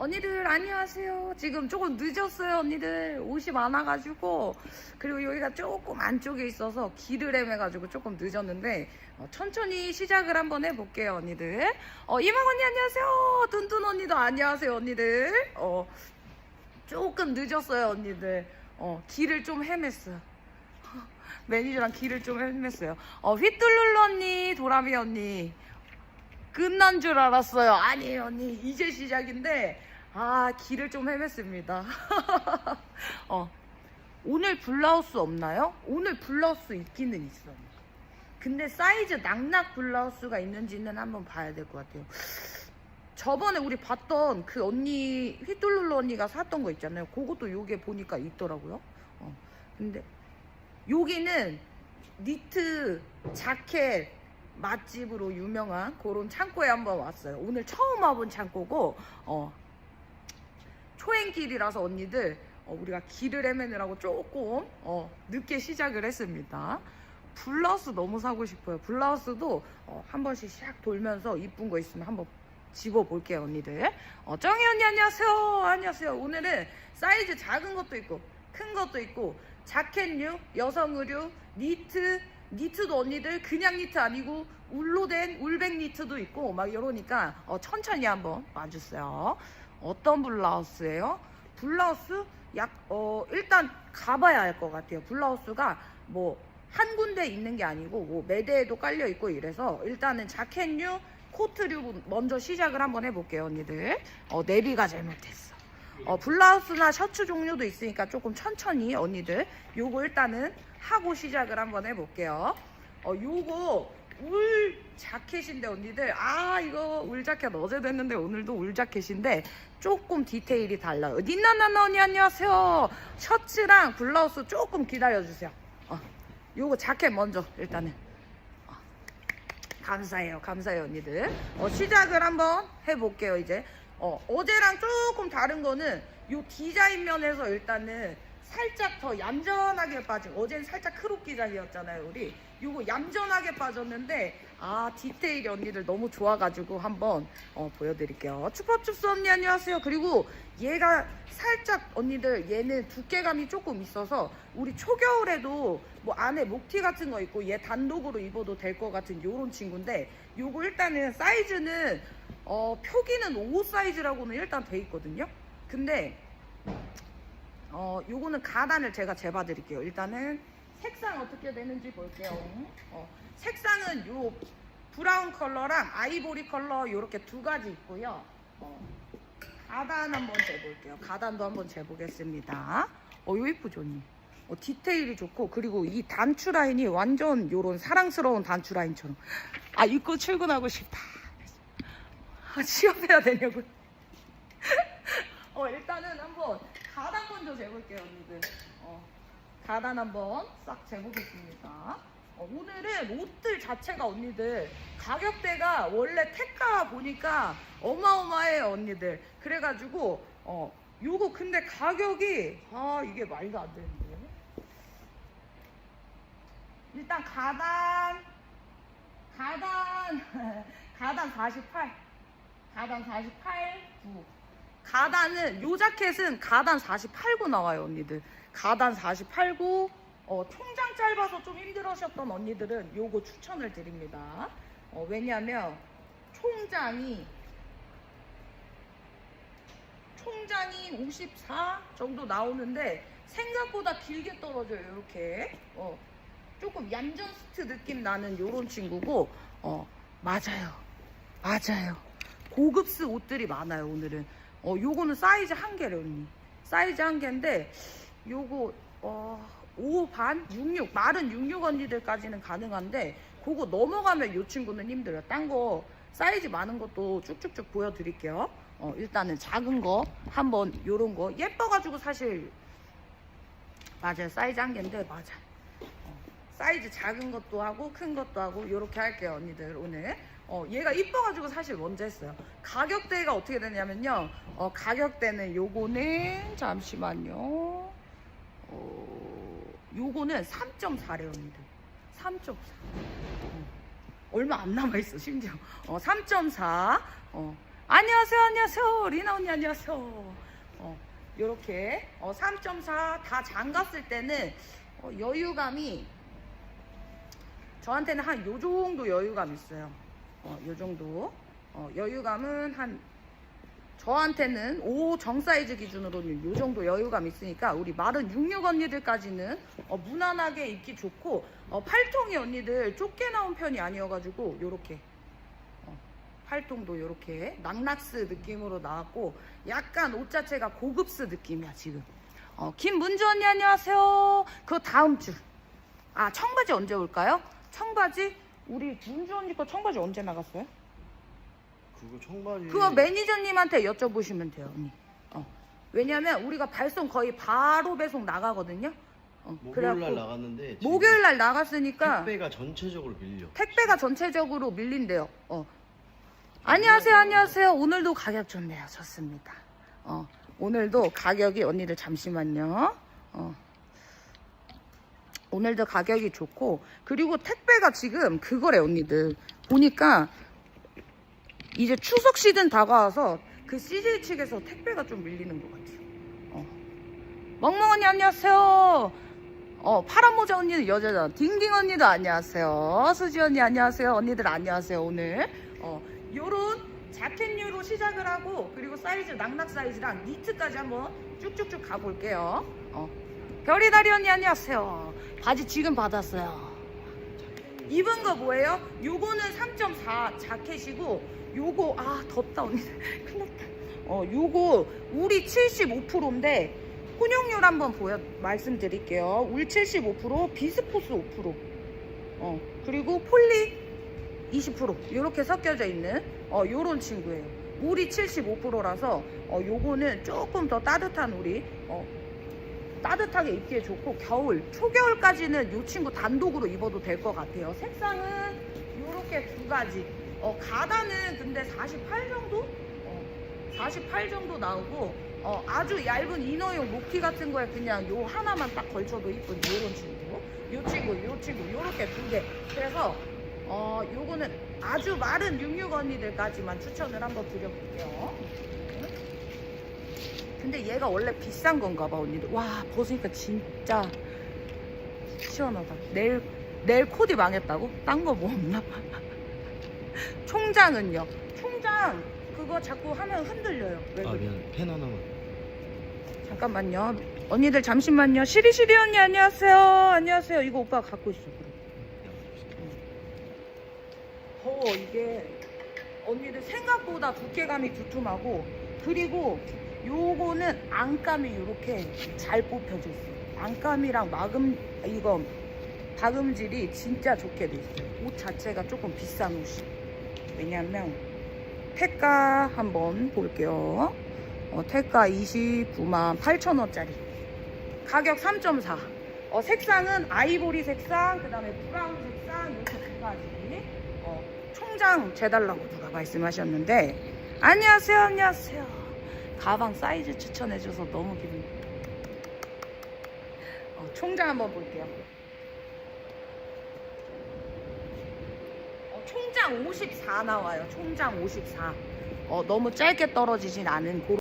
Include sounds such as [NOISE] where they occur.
언니들 안녕하세요. 지금 조금 늦었어요, 언니들. 옷이 많아가지고 그리고 여기가 조금 안쪽에 있어서 길을 헤매가지고 조금 늦었는데 어, 천천히 시작을 한번 해볼게요, 언니들. 어, 이망 언니 안녕하세요. 뚠뚠 언니도 안녕하세요, 언니들. 어, 조금 늦었어요, 언니들. 어, 길을 좀 헤맸어요. [LAUGHS] 매니저랑 길을 좀 헤맸어요. 어, 휘뚜룰루 언니, 도라미 언니. 끝난 줄 알았어요. 아니에요, 언니. 이제 시작인데, 아, 길을 좀 헤맸습니다. [LAUGHS] 어, 오늘 블라우스 없나요? 오늘 블라우스 있기는 있어요. 근데 사이즈 낙낙 블라우스가 있는지는 한번 봐야 될 것 같아요. 저번에 우리 봤던 그 언니, 휘뚜룰루 언니가 샀던 거 있잖아요. 그것도 요게 보니까 있더라고요. 어, 근데 여기는 니트, 자켓, 맛집으로 유명한 그런 창고에 한번 왔어요. 오늘 처음 와본 창고고, 어, 초행길이라서 언니들, 어, 우리가 길을 헤매느라고 조금, 어, 늦게 시작을 했습니다. 블라우스 너무 사고 싶어요. 블라우스도 어, 한 번씩 샥 돌면서 이쁜 거 있으면 한번 집어볼게요, 언니들. 어, 정희 언니 안녕하세요. 안녕하세요. 오늘은 사이즈 작은 것도 있고, 큰 것도 있고, 자켓류, 여성 의류, 니트, 니트도 언니들 그냥 니트 아니고 울로 된 울백 니트도 있고 막 이러니까 어, 천천히 한번 봐주세요. 어떤 블라우스예요? 블라우스 약 어, 일단 가봐야 할것 같아요. 블라우스가 뭐 한 군데 있는 게 아니고 뭐 매대에도 깔려 있고 이래서 일단은 자켓류, 코트류 먼저 시작을 한번 해볼게요, 언니들. 어, 내비가 잘못됐어. 어, 블라우스나 셔츠 종류도 있으니까 조금 천천히 언니들 요거 일단은 하고 시작을 한번 해볼게요. 어, 요거 울 자켓인데 언니들 아 이거 울 자켓 어제 됐는데 오늘도 울 자켓인데 조금 디테일이 달라요. 니나나나 언니 안녕하세요. 셔츠랑 블라우스 조금 기다려주세요. 어, 요거 자켓 먼저 일단은 어, 감사해요 감사해요 언니들 어, 시작을 한번 해볼게요 이제 어, 어제랑 조금 다른 거는 요 디자인 면에서 일단은 살짝 더 얌전하게 빠진 어제는 살짝 크롭 기장이었잖아요 우리 요거 얌전하게 빠졌는데 아 디테일이 언니들 너무 좋아가지고 한번 어, 보여드릴게요. 추파춥스 언니 안녕하세요. 그리고 얘가 살짝 언니들 얘는 두께감이 조금 있어서 우리 초겨울에도 뭐 안에 목티 같은 거 있고 얘 단독으로 입어도 될 것 같은 요런 친구인데 요거 일단은 사이즈는 어, 표기는 5 사이즈라고는 일단 돼 있거든요. 근데 어, 요거는 가단을 제가 재봐 드릴게요. 일단은 색상 어떻게 되는지 볼게요. 어, 색상은 요 브라운 컬러랑 아이보리 컬러 요렇게 두 가지 있고요. 어, 가단 한번 재볼게요. 가단도 한번 재보겠습니다. 어, 요 이쁘죠, 언니? 어, 디테일이 좋고 그리고 이 단추 라인이 완전 요런 사랑스러운 단추 라인처럼 아 입고 출근하고 싶다. 아, 취업해야 되냐고. [LAUGHS] 어 일단은 한번 가단 먼저 재볼게요 언니들 어, 가단 한번 싹 재보겠습니다. 어, 오늘은 옷들 자체가 언니들 가격대가 원래 택가 보니까 어마어마해요 언니들. 그래가지고 어 요거 근데 가격이 아 이게 말도 안 되는데. 일단 가단 가단 [LAUGHS] 가단 48 가단 48 9 가단은 요 자켓은 가단 48구 나와요 언니들 가단 48구 어, 총장 짧아서 좀 힘들으셨던 언니들은 요거 추천을 드립니다. 어, 왜냐면 총장이 총장이 54 정도 나오는데 생각보다 길게 떨어져요 이렇게. 어, 조금 얌전스트 느낌 나는 요런 친구고 어, 맞아요. 맞아요. 고급스 옷들이 많아요 오늘은. 어, 요거는 사이즈 한 개래, 언니. 사이즈 한 개인데, 요거, 어, 5 반? 66. 마른 66 언니들까지는 가능한데, 그거 넘어가면 요 친구는 힘들어요. 딴 거, 사이즈 많은 것도 쭉쭉쭉 보여드릴게요. 어, 일단은 작은 거, 한번 요런 거. 예뻐가지고 사실, 맞아요. 사이즈 한 개인데, 맞아. 어, 사이즈 작은 것도 하고, 큰 것도 하고, 요렇게 할게요, 언니들, 오늘. 어, 얘가 이뻐가지고 사실 먼저 했어요. 가격대가 어떻게 되냐면요. 어, 가격대는 요거는, 잠시만요. 어, 요거는 3.4래요, 언니들. 3.4. 어, 얼마 안 남아있어, 심지어. 어, 3.4. 어, 안녕하세요, 안녕하세요. 리나 언니 안녕하세요. 어, 요렇게 어, 3.4다 장갔을 때는 어, 여유감이 저한테는 한 요 정도 여유감 있어요. 어, 요 정도. 어, 여유감은 한 저한테는 5정 사이즈 기준으로는 요 정도 여유감 있으니까 우리 마른 66 언니들까지는 어, 무난하게 입기 좋고 어, 팔통이 언니들 좁게 나온 편이 아니어가지고 요렇게 어, 팔통도 요렇게 낙낙스 느낌으로 나왔고 약간 옷 자체가 고급스 느낌이야 지금 어, 김문주 언니 안녕하세요 그 다음 주아 청바지 언제 올까요? 청바지 우리 문주 언니 거 청바지 언제 나갔어요? 그거 청바지. 그거 매니저님한테 여쭤보시면 돼요, 언니. 어. 왜냐면 우리가 발송 거의 바로 배송 나가거든요. 어, 목요일 날 그래갖고 나갔는데 지금 목요일 날 나갔으니까 택배가 전체적으로 밀려. 택배가 전체적으로 밀린대요. 어. 안녕하세요, 안녕하세요. 오늘도 가격 좋네요. 좋습니다. 어, 오늘도 가격이 언니들 잠시만요. 어. 오늘도 가격이 좋고 그리고 택배가 지금 그거래 언니들 보니까 이제 추석 시즌 다가와서 그 CJ 측에서 택배가 좀 밀리는 것 같아요. 어. 멍멍 언니 안녕하세요. 어, 파란 모자 언니는 여자잖아. 딩딩 언니도 안녕하세요. 수지 언니 안녕하세요. 언니들 안녕하세요. 오늘 어, 요런 자켓류로 시작을 하고 그리고 사이즈 낙낙 사이즈랑 니트까지 한번 쭉쭉쭉 가볼게요. 어. 별이 다리 언니 안녕하세요. 바지 지금 받았어요. 입은 거 뭐예요? 요거는 3.4 자켓이고 요거 아 덥다 언니. [LAUGHS] 큰일 났다. 어 요거 울이 75%인데 혼용률 한번 보여 말씀드릴게요. 울 75% 비스포스 5%어 그리고 폴리 20% 요렇게 섞여져 있는 어 요런 친구예요. 울이 75%라서 어 요거는 조금 더 따뜻한 울이 어 따뜻하게 입기에 좋고 겨울 초겨울까지는 이 친구 단독으로 입어도 될 것 같아요. 색상은 이렇게 두 가지 어, 가다는 근데 48 정도? 어, 48 정도 나오고 어, 아주 얇은 이너용 목티 같은 거에 그냥 요 하나만 딱 걸쳐도 이쁜 요런 친구 요 친구 요 친구 요렇게 두 개 그래서 어, 요거는 아주 마른 66 언니들까지만 추천을 한번 드려볼게요 근데 얘가 원래 비싼 건가 봐 언니들 와 벗으니까 진짜 시원하다 내일 내일 코디 망했다고? 딴 거 뭐 없나? [LAUGHS] 총장은요? 총장 그거 자꾸 하면 흔들려요. 왜 아 그래? 미안. 펜 하나만. 잠깐만요. 언니들 잠시만요. 시리시리 언니 안녕하세요. 안녕하세요. 이거 오빠가 갖고 있어. 그래. 어 이게 언니들 생각보다 두께감이 두툼하고 그리고 요거는 안감이 이렇게 잘 뽑혀져 있어요. 안감이랑 마금 이거 박음질이 진짜 좋게 돼 있어요. 옷 자체가 조금 비싼 옷이 왜냐면 택가 한번 볼게요. 어, 택가 29만 8천 원짜리. 가격 3.4 어, 색상은 아이보리 색상 그 다음에 브라운 색상 이렇게 두 가지. 어, 총장 재달라고 누가 말씀하셨는데. 안녕하세요 안녕하세요. 가방 사이즈 추천해줘서 너무 기분. 어, 총장 한번 볼게요 총장 54 나와요. 총장 54 어, 너무 짧게 떨어지진 않은 그런